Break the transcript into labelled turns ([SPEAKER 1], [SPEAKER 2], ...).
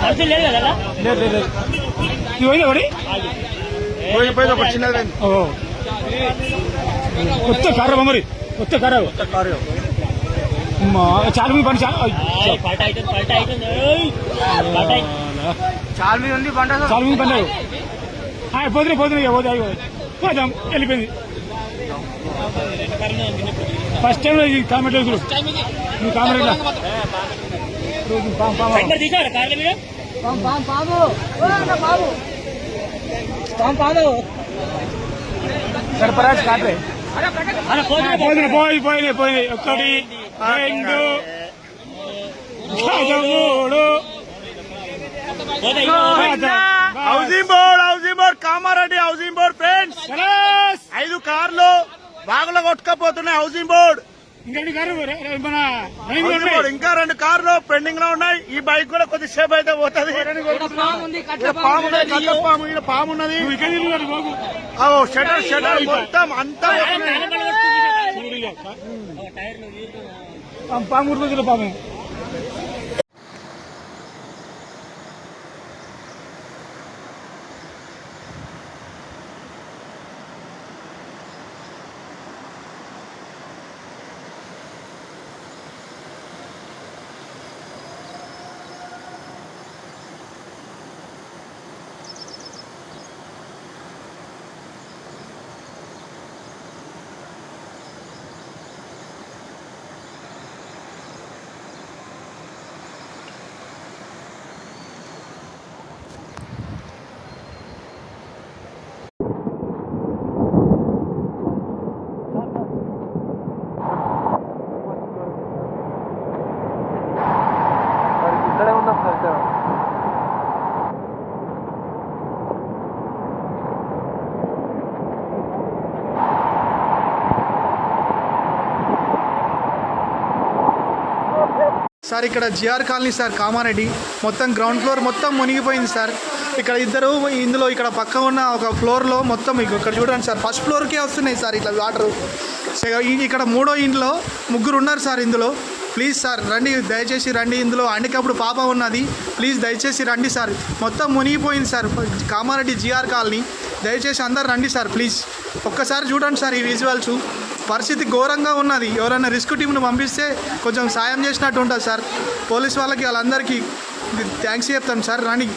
[SPEAKER 1] మనుషులు లేదు కదా
[SPEAKER 2] లేదు లేదు లేదు ఇది పోయింది ఒకటి
[SPEAKER 3] పోయి పోయి ఒక చిన్నది
[SPEAKER 2] కొత్త కారు మరి కొత్త కారు
[SPEAKER 3] కారు
[SPEAKER 2] అమ్మా, చాలా మీ పని చాలా.
[SPEAKER 3] చాలా మీద ఉంది బండ
[SPEAKER 2] చాలా మీ పని పోతున్నా పోతున్నా ఇక పోతే అయిపో పోదాం వెళ్ళిపోయింది. ఫస్ట్ టైం ఇది కామెంట్ చూడు నువ్వు కామెంట్
[SPEAKER 1] ఫైండర్ తీసారా కార్ల మీద
[SPEAKER 2] సర్పరాజ్ కాట్రే
[SPEAKER 1] అలా పోతున్నా
[SPEAKER 2] పోయిన పోయి పోయినాయి పోయినాయి ఒకటి రెండు మూడు
[SPEAKER 1] పోతాయి
[SPEAKER 3] housing board housing board బాగులో కొట్టుకపోతున్నాయి housing board. ఇంకా రెండు కార్లు పెండింగ్లో ఉన్నాయి. ఈ బైక్ కూడా కొద్దిసేపు అయితే పోతుంది. పాము పాము పాము ఉన్నది. షటర్ షటర్ మొత్తం అంతా.
[SPEAKER 2] పాము- పాము.
[SPEAKER 3] ఉన్నాం సార్
[SPEAKER 4] ఇక్కడ జిఆర్ కాలనీ సార్ కామారెడ్డి. మొత్తం గ్రౌండ్ ఫ్లోర్ మొత్తం మునిగిపోయింది సార్. ఇక్కడ ఇద్దరు ఇందులో ఇక్కడ పక్క ఉన్న ఒక ఫ్లోర్లో మొత్తం ఇక్కడ చూడండి సార్ ఫస్ట్ ఫ్లోర్కే వస్తున్నాయి సార్ ఇట్లా వాటర్ ఇక్కడ మూడో ఇంట్లో ముగ్గురు ఉన్నారు సార్ ఇందులో. ప్లీజ్ సార్ రండి దయచేసి రండి. ఇందులో అండికప్పుడు పాప ఉన్నది. ప్లీజ్ దయచేసి రండి సార్. మొత్తం మునిగిపోయింది సార్. Kamareddy GR colony. దయచేసి అందరు రండి సార్ ప్లీజ్. ఒక్కసారి చూడండి సార్ ఈ విజువల్స్ పరిస్థితి ఘోరంగా ఉన్నది. ఎవరైనా రిస్క్ టీంను పంపిస్తే కొంచెం సాయం చేసినట్టు ఉంటుంది సార్. పోలీస్ వాళ్ళకి వాళ్ళందరికీ థ్యాంక్స్ చెప్తాను సార్. రండి.